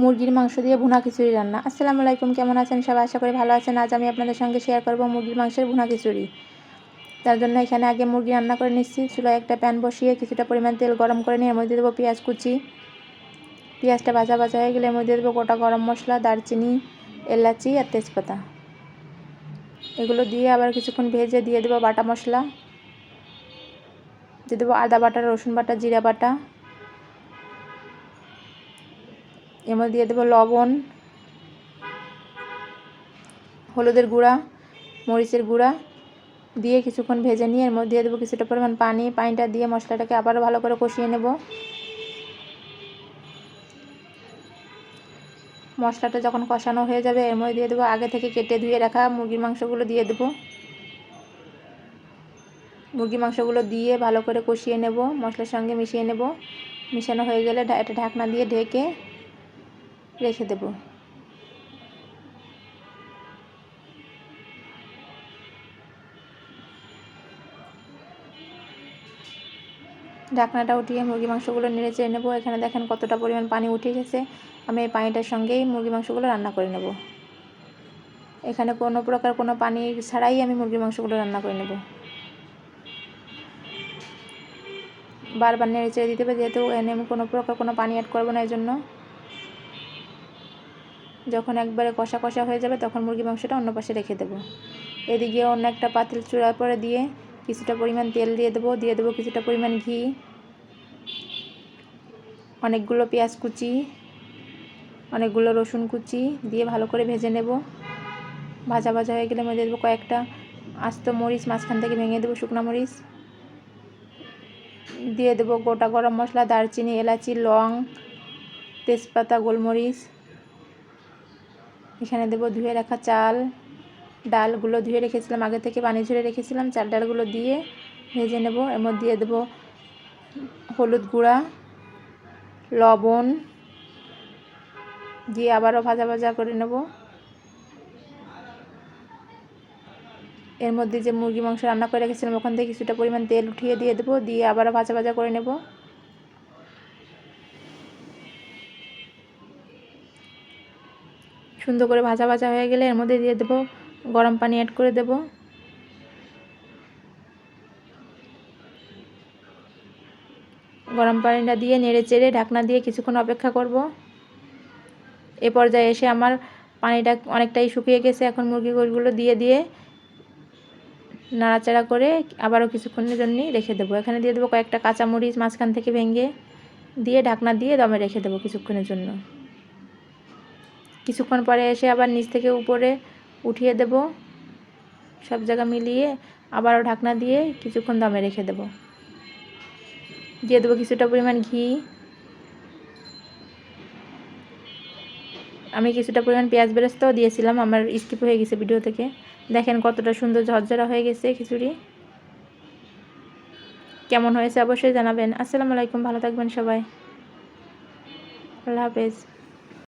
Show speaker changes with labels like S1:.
S1: মুরগির মাংস দিয়ে ভুনা খিচুড়ি রান্না। আসসালামু আলাইকুম, কেমন আছেন? সবাই আশা করি ভালো আছেন। আজ আমি আপনাদের সঙ্গে শেয়ার করব মুরগির মাংসের ভুনা খিচুড়ি। তার জন্য এখানে আগে মুরগি রান্না করে নিচ্ছি। চুলায় একটা প্যান বসিয়ে কিছুটা পরিমাণ তেল গরম করে নিয়ে এর মধ্যে দেবো পেঁয়াজ কুচি। পেঁয়াজটা ভাজা ভাজা হয়ে গেলে এর মধ্যে দেবো গোটা গরম মশলা, দারচিনি, এলাচি আর তেজপাতা। এগুলো দিয়ে আবার কিছুক্ষণ ভেজে দিয়ে দেবো বাটা মশলা। দিয়ে দেবো আদা বাটা, রসুন বাটা, জিরা বাটা। এর মধ্যে দিয়ে দেবো লবণ, হলুদের গুঁড়া, মরিচের গুঁড়া দিয়ে কিছুক্ষণ ভেজে নিয়ে এর মধ্যে দিয়ে দেবো কিছুটা পরিমাণ পানি, পানিটা দিয়ে মশলাটাকে আবারও ভালো করে কষিয়ে নেব। মশলাটা যখন কষানো হয়ে যাবে, এর মধ্যে দিয়ে দেবো আগে থেকে কেটে ধুয়ে রাখা মুরগির মাংসগুলো দিয়ে দেবো। মুরগির মাংসগুলো দিয়ে ভালো করে কষিয়ে নেব, মশলার সঙ্গে মিশিয়ে নেব। মিশানো হয়ে গেলে এটা ঢাকনা দিয়ে ঢেকে রেখে দেব। ঢাকনাটা উঠিয়ে মুরগি মাংসগুলো নেড়ে চেড়ে নেব। এখানে দেখেন কতটা পরিমাণ পানি উঠে গেছে আমি এই পানিটার সঙ্গেই মুরগি মাংসগুলো রান্না করে নেব। এখানে কোনো প্রকার কোনো পানি ছাড়াই আমি মুরগির মাংসগুলো রান্না করে নেব। বারবার নেড়ে চেড়ে দিতে হবে, যেহেতু এনে আমি কোনো প্রকার কোনো পানি অ্যাড করব না এই জন্য যখন একবারে কষা কষা হয়ে যাবে তখন মুরগি মাংসটা অন্য পাশে রেখে দেবো। এদিকে অন্য একটা পাতিল চূড়ার পরে দিয়ে কিছুটা পরিমাণ তেল দিয়ে দেবো দিয়ে দেবো কিছুটা পরিমাণ ঘি, অনেকগুলো পেঁয়াজ কুচি, অনেকগুলো রসুন কুচি দিয়ে ভালো করে ভেজে নেব। ভাজা ভাজা হয়ে গেলে মধ্যে দেবো কয়েকটা আস্ত মরিচ, মাঝখান থেকে ভেঙে দেবো শুকনো মরিচ। দিয়ে দেবো গোটা গরম মশলা, দারচিনি, এলাচি, লং, তেজপাতা, গোলমরিচ এখানে দেবো ধুয়ে রাখা চাল। ডালগুলো ধুয়ে রেখেছিলাম, আগে থেকে পানি ঝরে রেখেছিলাম। চাল ডালগুলো দিয়ে ভেজে নেব। এর মধ্যে দিয়ে দেবো হলুদ গুঁড়া, লবণ দিয়ে আবারও ভাজা ভাজা করে নেব। এর মধ্যে যে মুরগি মাংস রান্না করে রেখেছিলাম, ওখান থেকে কিছুটা পরিমাণ তেল উঠিয়ে দিয়ে দেবো। দিয়ে আবারও ভাজা ভাজা করে নেব। সুন্দর করে ভাজা ভাজা হয়ে গেলে এর মধ্যে দিয়ে দেবো গরম পানি অ্যাড করে দেব। গরম পানিটা দিয়ে নেড়ে চেড়ে ঢাকনা দিয়ে কিছুক্ষণ অপেক্ষা করব। এ পর্যায়ে এসে আমার পানিটা অনেকটাই শুকিয়ে গেছে, এখন মুরগি গোলগুলো দিয়ে দিয়ে নাড়াচাড়া করে আবারও কিছুক্ষণের জন্যই রেখে দেবো। এখানে দিয়ে দেবো কয়েকটা কাঁচামরিচ মাঝখান থেকে ভেঙে দিয়ে ঢাকনা দিয়ে দমে রেখে দেবো কিছুক্ষণের জন্য। কিছুক্ষণ পরে এসে আবার নিচ থেকে উপরে উঠিয়ে দেব। সব জায়গা মিলিয়ে আবারও ঢাকনা দিয়ে কিছুক্ষণ দমে রেখে দেব। দিয়ে দেবো কিছুটা পরিমাণ ঘি। আমি কিছুটা পরিমাণ পেঁয়াজ বেরেস্তাও দিয়েছিলাম, আমার স্কিপ হয়ে গেছে ভিডিও থেকে। দেখেন কতটা সুন্দর ঝরঝরা হয়ে গেছে খিচুড়ি। কেমন হয়েছে অবশ্যই জানাবেন। আসসালামু আলাইকুম, ভালো থাকবেন সবাই। আল্লাহ হাফেজ।